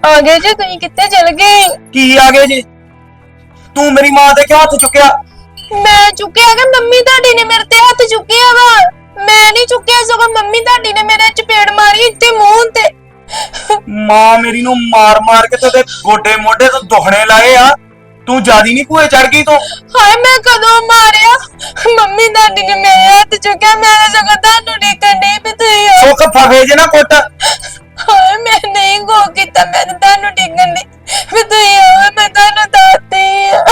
ਆ ਗਏ ਜੇ ਤੁਸੀਂ ਕਿੱਥੇ ਚਲ ਗਏ? ਕੀ ਆ ਗਏ ਜੀ? ਤੂੰ ਮੇਰੀ ਮਾਂ ਦੇ ਕਿਉਂ ਹੱਥ ਚੁੱਕਿਆ। ਮੈਂ ਚੁੱਕਿਆ ਕਿ ਮੰਮੀ ਤੁਹਾਡੀ ਨੇ ਮੇਰੇ ਤੇ ਹੱਥ ਚੁੱਕਿਆ ਵਾ? ਮੈਂ ਨਹੀਂ ਚੁੱਕਿਆ ਸਗੋਂ ਮੰਮੀ ਤੁਹਾਡੀ ਨੇ ਮੇਰੇ ਚਪੇੜ ਮਾਰੀ ਇੱਥੇ ਮੂੰਹ ਤੇ। ਮਾਂ ਮੇਰੀ ਨੂੰ ਮਾਰ ਮਾਰ ਕੇ ਤੇ ਉਹਦੇ ਗੋਡੇ ਮੋਢੇ ਤੋਂ ਦੁਖਣੇ ਲਾਏ ਆ। ਤੂੰ ਜਿਆਦੀ ਨਹੀਂ ਭੂਏ ਚੜ ਗਈ ਤੂੰ? ਹਾਏ ਮੈਂ ਕਦੋਂ ਮਾਰਿਆ? ਮੰਮੀ ਤੁਹਾਡੀ ਨੇ ਮੇਰੇ ਹੱਥ ਚੁੱਕਿਆ ਮੈਂ ਤਾਂ ਸਗੋਂ ਤੁਹਾਨੂੰ ਡੇਕਣ ਨਹੀਂ ਵੀ ਤੁਸੀਂ ਆਓ। ਸੁੱਖ ਫਵੇ ਜੇ ਨਾ ਕੁੱਟ। ਹਾਏ ਮੈਂ ਨਹੀਂ ਗੋ ਕੀਤਾ ਮੈਂ ਤਾਂ ਤੁਹਾਨੂੰ ਡੇਕਣ ਨਹੀਂ ਵੀ ਤੁਸੀਂ ਆਓ, ਮੈਂ ਤੁਹਾਨੂੰ ਆ।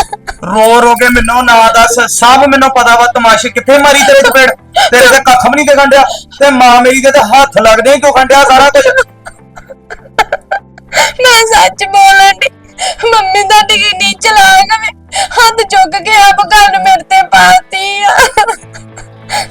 ਰੋ ਰੋ ਕੇ ਮੈਨੂੰ ਨਾ ਦੱਸ ਸਭ ਮੈਨੂੰ ਪਤਾ ਵਾ ਤਮਾਸ਼ੇ ਕਿੱਥੇ ਮਾਰੀ ਤੇਰੇ ਚਪੇੜ? ਤੇਰੇ ਤੇ ਕੱਖ ਵੀ ਨਹੀਂ ਦਿਖਣ ਡਿਆ ਤੇ ਮਾਂ ਮੇਰੀ ਦੇ ਤੇ ਹੱਥ ਲੱਗਦੇ ਹੀ ਕਿਉਂ ਡਿਆ ਸਾਰਾ ਕੁਝ ਮੈਂ ਸੱਚ ਬੋਲਣ ਦੀ ਮੰਮੀ ਤੁਹਾਡੀ ਕਿੰਨੀ ਚਲਾਕ ਵੇ ਹੱਥ ਚੁੱਕ ਕੇ ਆਪ ਗੱਲ ਮੇਰੇ ਤੇ ਪਾਤੀ ਆ।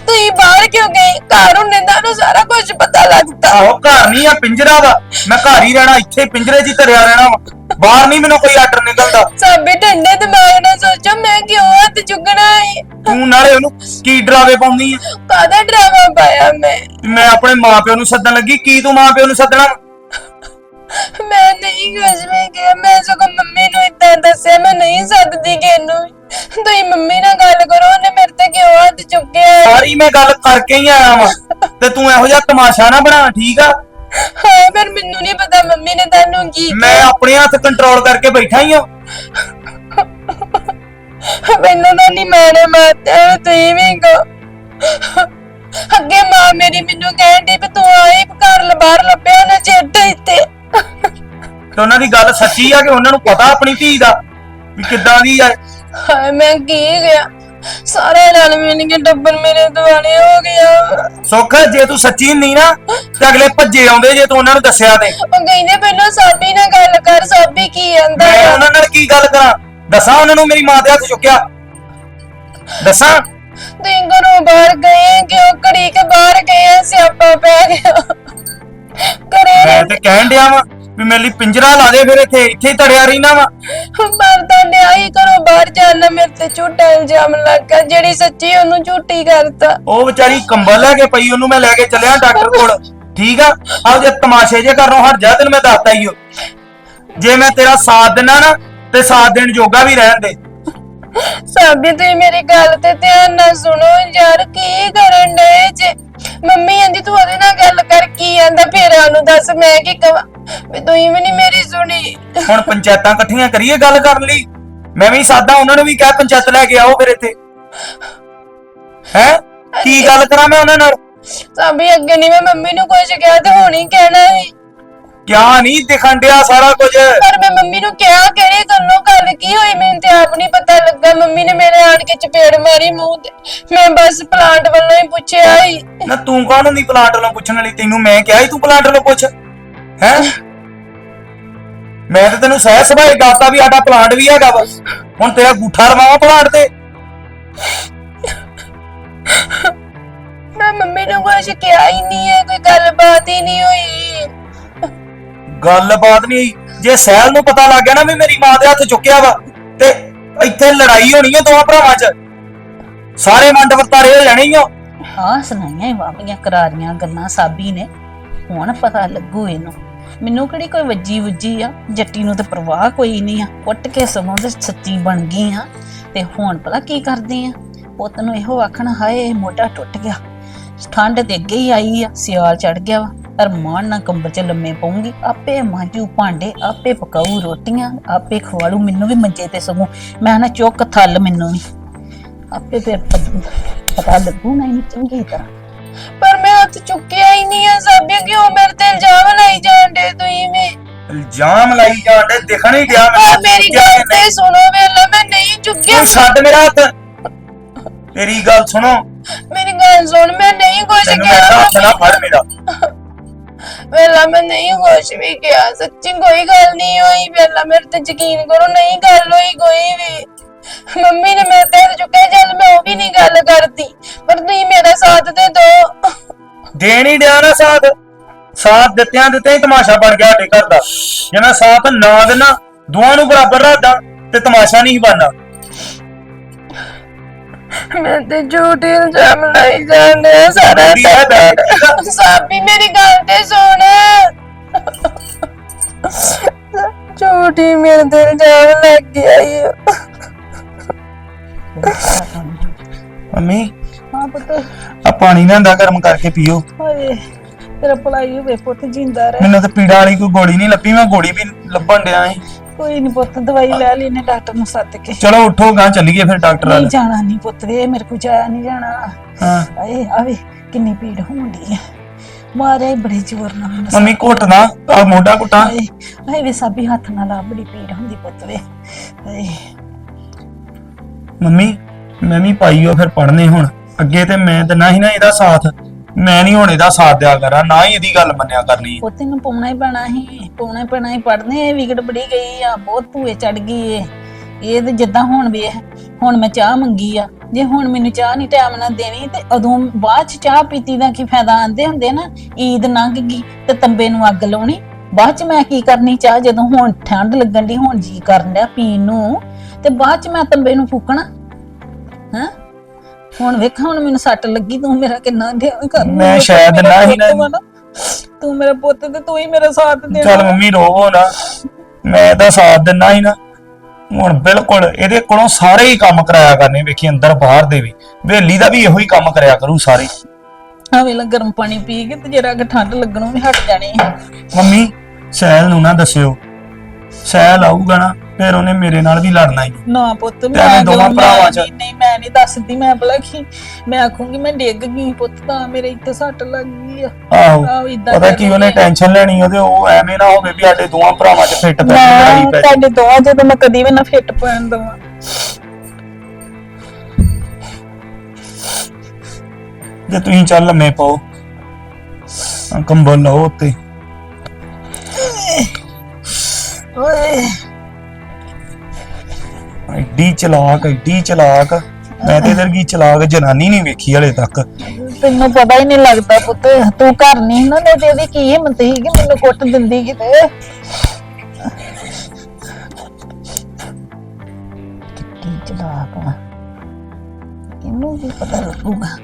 ਤੁਸੀਂ ਬਾਹਰ ਕਿਉਂ ਗਏ? ਘਰ ਹੁੰਦੇ ਤੁਹਾਨੂੰ ਸਾਰਾ ਕੁਝ ਪਤਾ ਲੱਗਦਾ। ਆਹੋ ਘਰ ਨਹੀਂ ਆ ਪਿੰਜਰਾ ਵਾ। ਮੈਂ ਘਰ ਹੀ ਰਹਿਣਾ ਇੱਥੇ ਪਿੰਜਰੇ 'ਚ ਹੀ ਧਰਿਆ ਰਹਿਣਾ ਵਾ। ਬਾਹਰ ਨਹੀਂ ਮੈਨੂੰ ਕੋਈ ਆਰਡਰ ਨਿਕਲਦਾ। ਸਾਬੀ ਠੰਡੇ ਦਿਮਾਗ ਨਾਲ ਸੋਚੋ ਮੈਂ ਕਿਉਂ ਹੱਥ ਚੁੱਕਣਾ ਹੈ ਤੂੰ ਨਾਲੇ ਉਹਨੂੰ ਕੀ ਡਰਾਵੇ ਪਾਉਂਦੀ ਆ? ਕਾਹਦਾ ਡਰਾਮਾ ਪਾਇਆ ਮੈਂ? ਮੈਂ ਆਪਣੇ ਮਾਪਿਓ ਨੂੰ ਸੱਦਣ ਲੱਗੀ ਕੀ ਤੂੰ ਮਾਪਿਓ ਨੂੰ ਸੱਦਣਾ ਮੈਂ ਨਹੀਂ ਕੁਝ ਵੀ ਕਿਹਾ ਮੈਂ ਸਗੋਂ ਮੰਮੀ ਨੂੰ ਇਦਾਂ ਦੱਸਿਆ ਮੈਂ ਨਹੀਂ ਸੱਦਦੀ ਕਿਹਨੂੰ ਵੀ। ਤੁਸੀਂ ਮੰਮੀ ਨਾਲ ਗੱਲ ਕਰੋ ਉਹਨੇ ਮੇਰੇ ਤੇ ਕਿਉਂ ਹੱਥ ਚੁੱਕਿਆ? ਹੈ? ਸਾਰੀ ਮੈਂ ਗੱਲ ਕਰਕੇ ਹੀ ਆਇਆ ਵਾਂ ਤੇ ਤੂੰ ਇਹੋ ਜਿਹਾ ਤਮਾਸ਼ਾ ਨਾ ਬਣਾ ਠੀਕ ਆ? ਹਾਂ ਪਰ ਮੈਨੂੰ ਨਹੀਂ ਪਤਾ ਮੰਮੀ ਨੇ ਤੁਹਾਨੂੰ ਕੀ ਮੈਂ ਆਪਣੇ ਹੱਥ ਕੰਟਰੋਲ ਕਰਕੇ ਬੈਠਾ ਹੀ ਆ ਮੈਨੂੰ ਤਾਂ ਨਹੀਂ ਮਾਰੇ ਮਾਰਦਾ ਤੁਸੀਂ ਵੀ ਕੋ ਅੱਗੇ ਮਾਂ ਮੇਰੀ ਮੈਨੂੰ ਕਹਿੰਦੀ ਵੀ ਤੂੰ ਆਏ ਘਰ ਲ ਬਾਹਰ ਲੱਭਿਆ ਨਾ ਚਿੱਟ ਇੱਥੇ ਤੇ ਉਹਨਾਂ ਦੀ ਗੱਲ ਸੱਚੀ ਆ ਕਿ ਉਹਨਾਂ ਨੂੰ ਪਤਾ ਆਪਣੀ ਧੀ ਦਾ ਵੀ ਕਿੱਦਾਂ ਦੀ ਆ? ਹਾਏ ਮੈਂ ਕੀ ਗਿਆ? ਸਾਰੇ ਨਾਲ ਮਿਲ ਕੇ ਟੱਬਰ ਮੇਰੇ ਦੁਆਲੇ ਹੋ ਗਿਆ ਸੁੱਖ ਜੇ ਤੂੰ ਸੱਚੀ ਨਹੀਂ ਨਾ ਤੇ ਅਗਲੇ ਭੱਜੇ ਆਉਂਦੇ ਜੇ ਤੂੰ ਉਹਨਾਂ ਨੂੰ ਦੱਸਿਆ ਤੇ। ਉਹ ਕਹਿੰਦੇ ਪਹਿਲਾਂ ਸਾਬੀ ਨਾਲ ਗੱਲ ਕਰ ਸਾਬੀ ਕੀ ਆਂਦਾ ਮੈਂ ਉਹਨਾਂ ਨਾਲ ਕੀ ਗੱਲ ਕਰਾਂ? ਦੱਸਾਂ ਉਹਨਾਂ ਨੂੰ ਮੇਰੀ ਮਾਂ ਦੇ ਹੱਥ ਚੁੱਕਿਆ? ਦੱਸਾਂ? ਤੁਸੀਂ ਘਰੋਂ ਬਾਹਰ ਗਏ ਕਿਉਂ ਕੜੀ ਕੇ ਬਾਹਰ ਗਏ ਸਿਆਪਾ ਪੈ ਗਿਆ? ਕਰੇ। ਮੈਂ ਤੇ ਕਹਿਣ ਡਿਆ ਵਾਂ ਵੀ ਮੇਰੇ ਲਈ ਪਿੰਜਰਾ ਲਾ ਦੇ ਫਿਰ ਇੱਥੇ ਇੱਥੇ ਹੀ ਤੜਿਆ ਰਹਿਣਾ ਵਾ। ਪਰ ਤੁਹਾਡੇ ਆਈ ਘਰੋਂ ਬਾਹਰ ਜਾਣਾ ਮੇਰੇ ਤੇ ਝੂਠਾ ਇਲਜ਼ਾਮ ਲੱਗਾ ਜਿਹੜੀ ਸੱਚੀ ਉਹਨੂੰ ਝੂਠੀ ਕਰਤਾ। ਉਹ ਵਿਚਾਰੀ ਕੰਬਲ ਲੈ ਕੇ ਪਈ ਉਹਨੂੰ ਮੈਂ ਲੈ ਕੇ ਚੱਲਿਆ ਡਾਕਟਰ ਕੋਲ। ਠੀਕ ਆ? ਆਹ ਜੇ ਤਮਾਸ਼ੇ ਜੇ ਕਰਨੋਂ ਹਟ ਜਾ ਤੈਨੂੰ ਮੈਂ ਦੱਸਤਾ ਹੀ ਓ। ਜੇ ਮੈਂ ਤੇਰਾ ਸਾਥ ਦੇਣਾ ਨਾ ਤੇ ਸਾਥ ਦੇਣ ਜੋਗਾ ਵੀ ਰਹਿਣ ਦੇ। ਸਾਬੀ ਤੁਸੀਂ ਮੇਰੀ ਗੱਲ ਤੇ ਧਿਆਨ ਨਾਲ ਸੁਣੋ ਯਾਰ ਕੀ ਕਰਨ ਡਏ ਜੇ? ਮੰਮੀ ਆਂਦੀ ਤੂੰ ਉਹਦੇ ਨਾਲ ਗੱਲ ਕਰ ਕੀ ਆਂਦਾ? ਫੇਰ ਉਹਨੂੰ ਦੱਸ ਮੈਂ ਕੀ ਕਵਾਂ? ਵੀ ਤੁਸੀਂ ਵੀ ਨਹੀਂ ਮੇਰੀ ਸੁਣੀ। ਹੁਣ ਪੰਚਾਇਤਾਂ ਇਕੱਠੀਆਂ ਕਰੀਏ ਗੱਲ ਕਰਨ ਲਈ? ਮੈਂ ਵੀ ਸਾਦਾ ਉਹਨਾਂ ਨੂੰ ਵੀ ਕਹਿ ਪੰਚਾਇਤ ਲੈ ਕੇ ਆਓ ਫਿਰ ਇੱਥੇ। ਹੈ? ਕੀ ਗੱਲ ਕਰਾਂ ਮੈਂ ਉਹਨਾਂ ਨਾਲ? ਸਾਬੀ ਅੱਗੇ ਨਹੀਂ ਮੈਂ ਮੰਮੀ ਨੂੰ ਕੁਝ ਕਿਹਾ ਤੇ ਹੁਣ ਹੀ ਕਹਿਣਾ ਹੈ ਕਿਆ ਨਹੀਂ ਦਿਖਣ ਡਿਆ ਸਾਰਾ ਕੁਝ? ਪਰ ਮੈਂ ਮੰਮੀ ਨੂੰ ਕਿਹਾ ਕਿਹੜੀ ਗੱਲੋਂ ਗੱਲ ਕੀ ਹੋਈ? ਮੈਨੂੰ ਤੇ ਆਪ ਨਹੀਂ ਪਤਾ ਲੱਗਾ। ਮੰਮੀ ਨੇ ਮੇਰੇ ਆਣ ਕੇ ਚਪੇੜ ਮਾਰੀ ਮੂੰਹ ਤੇ। ਮੈਂ ਬਸ ਪਲਾਂਟ ਵੱਲੋਂ ਹੀ ਪੁੱਛਿਆ ਹੀ। ਨਾ ਤੂੰ ਕੌਣ ਹੁੰਦੀ ਪਲਾਂਟ ਵੱਲੋਂ ਪੁੱਛਣ ਵਾਲੀ ਤੈਨੂੰ ਮੈਂ ਕਿਹਾ ਸੀ ਤੂੰ ਪਲਾਂਟ ਵੱਲੋਂ ਪੁੱਛ? ਹੈ? ਮੈਂ ਤਾਂ ਤੈਨੂੰ ਸਹਿ ਸੁਭਾਏ ਦੱਸਤਾ ਵੀ ਸਾਡਾ ਪਲਾਂਟ ਵੀ ਹੈਗਾ ਵਾ। ਹੁਣ ਤੇਰਾ ਗੂਠਾ ਰਵਾਵਾਂ ਪਲਾਂਟ ਤੇ? ਮੈਂ ਮੰਮੀ ਨੂੰ ਕੁਝ ਕਿਹਾ ਹੀ ਨਹੀਂ ਹੈ ਕੋਈ ਗੱਲਬਾਤ ਹੀ ਨਹੀਂ ਹੋਈ। ਗੱਲਬਾਤ ਨਹੀਂ ਹੋਈ। ਜੇ ਸਹਿਲ ਨੂੰ ਪਤਾ ਲੱਗ ਗਿਆ ਨਾ ਵੀ ਮੇਰੀ ਮਾਂ ਦੇ ਹੱਥ ਚੁੱਕਿਆ ਵਾ, ਤੇ ਇੱਥੇ ਲੜਾਈ ਹੋਣੀ ਆ ਦੋਵਾਂ ਭਰਾਵਾਂ 'ਚ। ਸਾਰੇ ਮੰਡ ਵਰਤਾਰੇ ਹੋ ਜਾਣੇ ਈ ਓ ਹਾਂ, ਸੁਣਾਈਆਂ ਹੀ ਵਾਪੀਆਂ ਕਰਾਰੀਆਂ ਗੱਲਾਂ ਸਾਬੀ ਨੇ। ਹੁਣ ਪਤਾ ਲੱਗੂ ਇਹਨੂੰ। ਮੈਨੂੰ ਕਿਹੜੀ ਕੋਈ ਵੱਜੀ ਵੁੱਜੀ ਆ? ਜੱਟੀ ਨੂੰ ਤਾਂ ਪਰਵਾਹ ਕੋਈ ਨਹੀਂ ਆ। ਕੁੱਟ ਕੇ ਸਮਾਂ ਤੇ ਸੱਚੀ ਬਣ ਗਈ ਆ। ਤੇ ਹੁਣ ਭਲਾ ਕੀ ਕਰਦੀ ਆ? ਪੁੱਤ ਨੂੰ ਇਹੋ ਆਖਣ, ਹਾਏ ਮੋਢਾ ਟੁੱਟ ਗਿਆ। ਠੰਡ ਤੇ ਅੱਗੇ ਹੀ ਆਈ ਆ ਸਿਆਲ ਚੜ ਗਿਆ ਵਾ। ਅਰਮਾਨ ਨਾਲ ਕੰਬਲ ਚ ਲੰਮੇ ਪਊਂਗੀ ਆਪੇ ਮਾਂਜੂ ਭਾਂਡੇ ਆਪੇ ਪਕਾਊ ਰੋਟੀਆਂ ਆਪੇ ਖਵਾੜੂ ਮੈਨੂੰ ਵੀ ਮੰਜੇ ਤੇ ਸਗੋਂ। ਮੈਂ ਨਾ ਚੁੱਕ ਥੱਲ ਮੈਨੂੰ ਵੀ। ਆਪੇ ਫਿਰ ਪਤ- ਲੱਗੂ ਨਾ ਇਹਨੂੰ ਚੰਗੀ ਤਰ੍ਹਾਂ। ਪਰ ਮੈਂ ਹੱਥ ਚੁੱਕਿਆ ਹੀ ਨਹੀਂ ਹੈ ਸਾਬੀ ਕਿਉਂ ਮੇਰੇ ਤੇ ਇਲਜ਼ਾਮ ਲਾਈ ਜਾਂਦੇ ਤੁਸੀਂ ਵੀ? ਇਲਜ਼ਾਮ ਲਾਈ ਜਾਂਦੇ ਦਿਖਣ ਹੀ ਗਿਆ ਆ ਮੈਂ ਮੇਰੀ ਗੱਲ ਤੇ ਸੁਣੋ ਵੇਲਾ ਮੈਂ ਨਹੀਂ ਚੁੱਕਿਆ। ਤੂੰ ਛੱਡ ਮੇਰਾ ਹੱਥ। ਤੇਰੀ ਗੱਲ ਸੁਣੋ। ਮੇਰੀ ਗੱਲ ਸੁਣ ਮੈਂ ਨਹੀਂ ਕੁਝ ਤੈਨੂੰ ਮੈਂ ਕਿਹਾ ਹੱਥ ਨਾ ਫੜ ਮੇਰਾ। ਵੇਲਾ ਮੈਂ ਨਹੀਂ ਕੁਝ ਵੀ ਕਿਹਾ ਸੱਚੀ ਕੋਈ ਗੱਲ ਨਹੀਂ ਹੋਈ। ਵੇਲਾ ਮੇਰੇ ਤੇ ਯਕੀਨ ਕਰੋ ਨਹੀਂ ਗੱਲ ਹੋਈ ਕੋਈ ਵੀ। ਮੰਮੀ ਨੇ ਮੇਰੇ ਤੇ ਹੱਥ ਚੁੱਕਿਆ ਜਦ ਮੈਂ ਉਹ ਵੀ ਨਹੀਂ ਗੱਲ ਕਰਦੀ। ਪਰ ਤੁਸੀਂ ਮੇਰਾ ਸਾਥ ਦੇ ਦਿਓ ਦੇਣ ਹੀ ਡਿਆ ਨਾ ਸਾਥ। ਸਾਥ ਦਿੱਤਿਆਂ ਦਿੱਤੇ ਹੀ ਤਮਾਸ਼ਾ ਬਣ ਗਿਆ ਸਾਡੇ ਘਰ ਦਾ। ਜੇ ਮੈਂ ਸਾਥ ਨਾ ਦੇਣਾ ਦੋਵਾਂ ਨੂੰ ਬਰਾਬਰ ਰੱਖਦਾ ਤੇ ਤਮਾਸ਼ਾ ਨਹੀਂ ਬਣਨਾ। ਮੈਂ ਤੇ ਝੂਠੇ ਇਲਜ਼ਾਮ ਲਾਈ ਜਾਂਦੇ ਆ ਸਾਰਾ ਆ? ਸਾਬੀ ਮੇਰੀ ਗੱਲ ਤੇ ਸੁਣ। ਝੂਠੀ ਮੇਰੇ ਤੇ ਇਲਜ਼ਾਮ ਲੱਗ ਗਿਆ ਈ। ਮੰਮੀ ਹਾਂ ਪੁੱਤ। ਆ ਪਾਣੀ ਲਿਆਂਦਾ ਗਰਮ ਕਰਕੇ ਪੀਓ। ਹਾਏ ਤੇਰਾ ਭਲਾਈ ਹੋਵੇ ਪੁੱਤ ਜਿੰਦਾ ਰਹਿ। ਮੈਨੂੰ ਤਾਂ ਪੀੜਾ ਵਾਲੀ ਕੋਈ ਗੋਲੀ ਨਹੀਂ ਲੱਭੀ ਮੈਂ ਗੋਲੀ ਵੀ ਲੱਭਣ ਡਿਆ ਸੀ ਕੋਈ ਨਹੀਂ ਪੁੱਤ ਦਵਾਈ ਲੈ ਲਈ ਨੇ ਡਾਕਟਰ ਨੂੰ ਸੱਦ ਕੇ। ਚਲੋ ਉੱਠੋ ਗਾਂ ਚੱਲੀਏ ਫਿਰ ਡਾਕਟਰ ਨਹੀਂ ਜਾਣਾ ਨਹੀਂ ਪੁੱਤ ਵੇ ਮੇਰੇ ਕੋ ਜਾਇਆ ਨਹੀਂ ਜਾਣਾ। ਹਾਂ। ਆਏ ਆਵੇ ਕਿੰਨੀ ਪੀੜ ਹੁੰਦੀ ਹੈ ਮਾਰੇ ਬੜੇ ਜ਼ੋਰ ਨਾਲ ਮੈਨੂੰ ਮੰਮੀ ਘੁੱਟਣਾ ਆ ਮੋਢਾ ਘੁੱਟਾਂ। ਆਏ ਆਏ ਵੇ ਸਾਬੀ ਹੱਥ ਨਾਲ ਆ ਬੜੀ ਪੀੜ ਹੁੰਦੀ ਪੁੱਤ ਵੇ। ਆਏ। ਮੰਮੀ ਮੈਂ ਵੀ ਪਾਈਓ ਫਿਰ ਪੜਨੇ ਹੁਣ। ਅੱਗੇ ਤੇ ਮੈਂ ਤੇ ਨਾ ਹੀ ਨਾ ਇਹਦਾ ਸਾਥ। ਮੈਂ ਨਹੀਂ ਹੁਣ ਇਹਦਾ ਸਾਥ ਦਿਆ ਕਰਾਂ, ਨਾ ਹੀ ਇਹਦੀ ਗੱਲ ਮੰਨਿਆ ਕਰਨੀ। ਪੁੱਤ ਨੂੰ ਪਾਉਣਾ ਹੀ ਪੈਣਾ ਸੀ, ਪਾਉਣਾ ਹੀ ਪੈਣਾ ਹੀ ਪੜਨੇ ਵਿਗੜ ਬੜੀ ਗਈ ਆ, ਬਹੁਤ ਭੂਏ ਚੜ ਗਈ ਏ। ਇਹ ਤੇ ਜਿੱਦਾਂ ਹੁਣ ਵੇਖ, ਹੁਣ ਮੈਂ ਚਾਹ ਮੰਗੀ ਆ, ਜੇ ਹੁਣ ਮੈਨੂੰ ਚਾਹ ਨਹੀਂ ਟਾਈਮ ਨਾਲ ਦੇਣੀ, ਤੇ ਉਦੋਂ ਬਾਅਦ ਚ ਚਾਹ ਪੀਤੀ ਦਾ ਕੀ ਫਾਇਦਾ? ਆਂਦੇ ਹੁੰਦੇ ਨਾ, ਈਦ ਲੰਘ ਗਈ, ਤੇ ਤੰਬੇ ਨੂੰ ਅੱਗ ਲਾਉਣੀ। ਬਾਅਦ ਚ ਮੈਂ ਕੀ ਕਰਨੀ ਚਾਹ? ਜਦੋਂ ਹੁਣ ਠੰਡ ਲੱਗਣ ਦੀ ਹੁਣ ਜੀ ਕਰਨ ਡਿਆ ਪੀਣ ਨੂੰ, ਤੇ ਬਾਅਦ ਚ ਮੈਂ ਤੰਬੇ ਨੂੰ ਫੂਕਣਾ। ਹਾਂ? ਹੁਣ ਵੇਖ ਹੁਣ ਮੈਨੂੰ ਸੱਟ ਲੱਗੀ ਤੂੰ ਮੇਰਾ ਕਿੰਨਾ ਧਿਆਨ ਕਰ। ਮੈਂ ਸ਼ਾਇਦ ਨਾ ਹੀ ਨਾ- ਤੂੰ ਮੇਰਾ ਪੁੱਤ ਤੇ ਤੂੰ ਹੀ ਮੇਰਾ ਸਾਥ ਦੇਣਾ। ਚੱਲ ਮੰਮੀ ਰੋਵੋ ਨਾ। ਮੈਂ ਤਾਂ ਸਾਥ ਦਿੰਨਾ ਹੀ ਨਾ। ਹੁਣ ਬਿਲਕੁਲ ਇਹਦੇ ਕੋਲੋਂ ਸਾਰੇ ਹੀ ਕੰਮ ਕਰਾਇਆ ਕਰਨੇ ਵੇਖੀ ਅੰਦਰ ਬਾਹਰ ਦੇ ਵੀ। ਵੇਲੀ ਦਾ ਵੀ ਇਹੋ ਹੀ ਕੰਮ ਕਰਿਆ ਕਰੂ ਸਾਰੇ। ਆ ਵੇਲਾ ਗਰਮ ਪਾਣੀ ਪੀ ਕੇ ਤੇ ਜਰਾ ਠੰਡ ਲੱਗਣੋਂ ਵੀ ਹਟ ਜਾਣੀ ਹੈ ਮੰਮੀ ਸਹਿਲ ਨੂੰ ਨਾ ਦੱਸਿਓ। ਸਹਿਲ ਆਊਗਾ ਨਾ। ਫਿਰ ਉਹਨੇ ਮੇਰੇ ਨਾਲ ਵੀ ਲੜਨਾ ਹੀ। ਨਾ ਪੁੱਤ ਐਵੇਂ ਮੈਂ ਦੋਵਾਂ ਗੱਲ- ਭਰਾਵਾਂ 'ਚ। ਨਹੀਂ ਨਹੀਂ ਮੈਂ ਨਹੀਂ ਦੱਸਦੀ ਮੈਂ ਭਲਾ ਕੀ ਮੈਂ ਆਖੂੰਗੀ ਮੈਂ ਡਿੱਗ ਗਈ ਪੁੱਤ ਤਾਂ ਮੇਰੇ ਇੱਥੇ ਸੱਟ ਲੱਗ ਗਈ ਆ। ਆਹੋ ਆਹੋ ਪਤਾ ਕੀ ਉਹਨੇ ਟੈਨਸ਼ਨ ਲੈਣੀ ਉਹਦੇ ਉਹ ਐਵੇਂ ਨਾ ਹੋਵੇ ਵੀ ਸਾਡੇ ਦੋਵਾਂ ਭਰਾਵਾਂ 'ਚ ਫਿੱਟ ਪੈ ਲੜਾਈ ਮੈਂ ਪੈ ਜਾਏ। ਤੁਹਾਡੇ ਦੋਵਾਂ ਜਦੋਂ ਮੈਂ ਕਦੀ ਵੀ ਨਾ ਫਿੱਟ ਪੈਣ ਦਵਾਂ। ਜੇ ਤੁਸੀਂ ਚੱਲ ਲੰਮੇ ਪਾਓ ਕੰਬਲ ਲਓ ਉੱਤੇ। ਓਏ। ਐਡੀ ਚਲਾਕ ਐਡੀ ਚਲਾਕ। ਮੈਂ ਤੇ ਇਧਰ ਕੀ ਚਲਾਕ ਜਨਾਨੀ ਨਹੀਂ ਵੇਖੀ ਹਲੇ ਤੱਕ। ਤੈਨੂੰ ਪਤਾ ਹੀ ਨਹੀਂ ਲੱਗਦਾ ਪੁੱਤ, ਤੂੰ ਘਰ ਨਹੀਂ ਨਾ ਤੇ ਇਹਦੀ ਕੀ ਹਿੰਮਤ ਸੀ ਕਿ ਮੈਨੂੰ ਕੁੱਟ ਦਿੰਦੀ ਕਿਤੇ? ਕਿੱਡੀ ਚਲਾਕ ਆ। ਇਹਨੂੰ ਵੀ ਪਤਾ ਲੱਗੂਗਾ।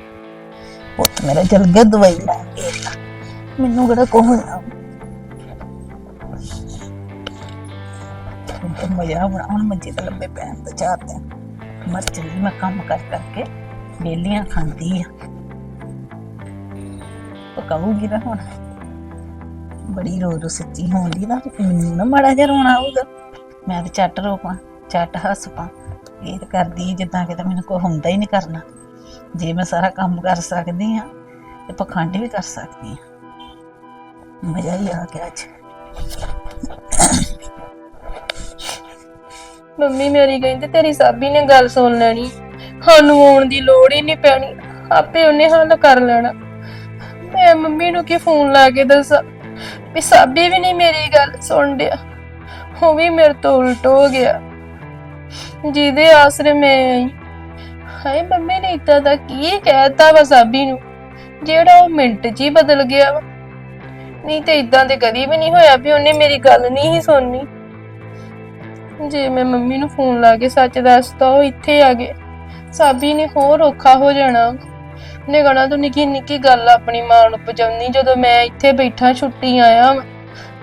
ਪੁੱਤ ਮੇਰਾ ਚਲ ਗਿਆ ਦਵਾਈ ਲੈ ਕੇ। ਮੈਨੂੰ ਕਿਹੜਾ ਕੋਹ ਮਜ਼ਾ ਆਉਣਾ ਹੁਣ ਮੰਜੇ ਤੇ ਲੰਬੇ ਪੈਣ ਤੇ। ਚਾਹਤੇ ਮਰ ਚੱਲੀ ਮੈਂ ਕੰਮ ਕਰ ਕਰਕੇ ਬੇਲੀਆਂ ਖਾਂਦੀ ਆ। ਪਕਾਉਗੀ ਨਾ ਹੁਣ। ਬੜੀ ਰੋ ਰੋ ਸੱਚੀ ਹੋਣਦੀ ਨਾ ਮੈਨੂੰ ਨਾ ਮਾੜਾ ਜਿਹਾ ਰੋਣਾ ਆਊਗਾ ਮੈਂ ਤੇ ਝੱਟ ਰੋਪਾਂ ਚੱਟ ਹੱਸ ਪਾਂ ਇਹ ਤਾਂ ਕਰਦੀ ਜਿੱਦਾਂ ਕਿ ਮੈਨੂੰ ਕੋਈ ਹੁੰਦਾ ਹੀ ਨਹੀਂ ਕਰਨਾ। ਜੇ ਮੈਂ ਸਾਰਾ ਕੰਮ ਕਰ ਸਕਦੀ ਆ, ਤੇ ਪਖੰਡ ਵੀ ਕਰ ਸਕਦੀ ਆ। ਮਜ਼ਾ ਹੀ ਆ ਗਿਆ ਅੱਜ। ਮੰਮੀ ਮੇਰੀ ਕਹਿੰਦੀ ਤੇਰੀ ਸਾਬੀ ਨੇ ਗੱਲ ਸੁਣ ਲੈਣੀ। ਸਾਨੂੰ ਆਉਣ ਦੀ ਲੋੜ ਹੀ ਨਹੀਂ ਪੈਣੀ। ਆਪੇ ਉਹਨੇ ਹੱਲ ਕਰ ਲੈਣਾ। ਮੈਂ ਮੰਮੀ ਨੂੰ ਕੀ ਫੋਨ ਲਾ ਕੇ ਦੱਸਾਂ? ਵੀ ਸਾਬੀ ਵੀ ਨਹੀਂ ਮੇਰੀ ਗੱਲ ਸੁਣ ਡਿਆ ਉਹ ਵੀ ਮੇਰੇ ਤੋਂ ਉਲਟ ਹੋ ਗਿਆ। ਜਿਹਦੇ ਆਸਰੇ ਮੈਂ ਆਈ। ਹਾਏ ਮੰਮੀ ਨੇ ਇਦਾਂ ਦਾ ਕੀ ਕਹਿਤਾ ਵਾ ਸਾਬੀ ਨੂੰ? ਜਿਹੜਾ ਉਹ ਮਿੰਟ 'ਚ ਹੀ ਬਦਲ ਗਿਆ ਵਾ। ਨਹੀਂ ਤੇ ਇਦਾਂ ਤੇ ਕਦੀ ਵੀ ਨਹੀਂ ਹੋਇਆ ਵੀ ਉਹਨੇ ਮੇਰੀ ਗੱਲ ਨਹੀਂ ਹੀ ਸੁਣਨੀ। ਜੇ ਮੈਂ ਮੰਮੀ ਨੂੰ ਫੋਨ ਲਾ ਕੇ ਸੱਚ ਦੱਸਤਾ ਉਹ ਇੱਥੇ ਆ ਗਏ। ਸਾਬੀ ਨੇ ਹੋਰ ਔਖਾ ਹੋ ਜਾਣਾ। ਨੇ ਕਹਣਾ ਤੂੰ ਨਿੱਕੀ ਨਿੱਕੀ ਗੱਲ ਆਪਣੀ ਮਾਂ ਨੂੰ ਪਹੁੰਚਾਉਣੀ, ਜਦੋਂ ਮੈਂ ਇੱਥੇ ਬੈਠਾ ਛੁੱਟੀ ਆਇਆ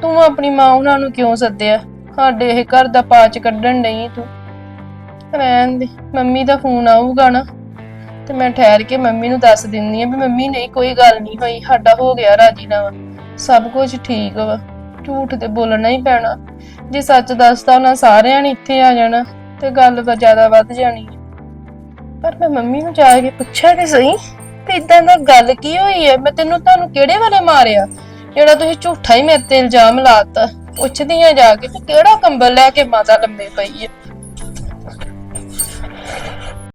ਤੂੰ ਆਪਣੀ ਮਾਂ ਉਹਨਾਂ ਨੂੰ ਕਿਉਂ ਸੱਦਿਆ? ਸਾਡੇ ਇਹ ਘਰ ਦਾ ਪਾਚ ਕੱਢਣ ਨਹੀਂ ਤੂੰ। ਰਹਿਣ ਦੇ, ਮੰਮੀ ਦਾ ਫੋਨ ਆਊਗਾ ਨਾ। ਤੇ ਮੈਂ ਠਹਿਰ ਕੇ ਮੰਮੀ ਨੂੰ ਦੱਸ ਦਿੰਦੀ ਆ ਵੀ ਮੰਮੀ, ਨਹੀਂ, ਕੋਈ ਗੱਲ ਨਹੀਂ ਹੋਈ, ਸਾਡਾ ਹੋ ਗਿਆ ਰਾਜੀਨਾਮਾ। ਸਭ ਕੁਝ ਠੀਕ ਵਾ। ਝੂਠ ਤੇ ਬੋਲਣਾ ਹੀ ਪੈਣਾ। ਜੇ ਸੱਚ ਦੱਸਦਾ ਉਹਨਾਂ ਸਾਰਿਆਂ ਨੇ ਇੱਥੇ ਆ ਜਾਣਾ ਤੇ ਗੱਲ ਤਾਂ ਜ਼ਿਆਦਾ ਵੱਧ ਜਾਣੀ ਪਰ ਮੈਂ ਮੰਮੀ ਨੂੰ ਜਾ ਕੇ ਪੁੱਛਿਆ ਕਿ ਸਹੀ, ਤੇ ਇਦਾਂ ਦਾ ਗੱਲ ਕੀ ਹੋਈ ਹੈ? ਮੈਂ ਤੈਨੂੰ ਤੁਹਾਨੂੰ ਕਿਹੜੇ ਵਾਲੇ ਮਾਰਿਆ? ਜਿਹੜਾ ਤੁਸੀਂ ਝੂਠਾ ਹੀ ਮੇਰੇ ਤੇ ਇਲਜ਼ਾਮ ਲਾਤਾ। ਪੁੱਛਦੀ ਆ ਜਾ ਕੇ ਵੀ ਕਿਹੜਾ ਕੰਬਲ ਲੈ ਕੇ ਮਾਤਾ ਲੰਮੇ ਪਈ ਹੈ?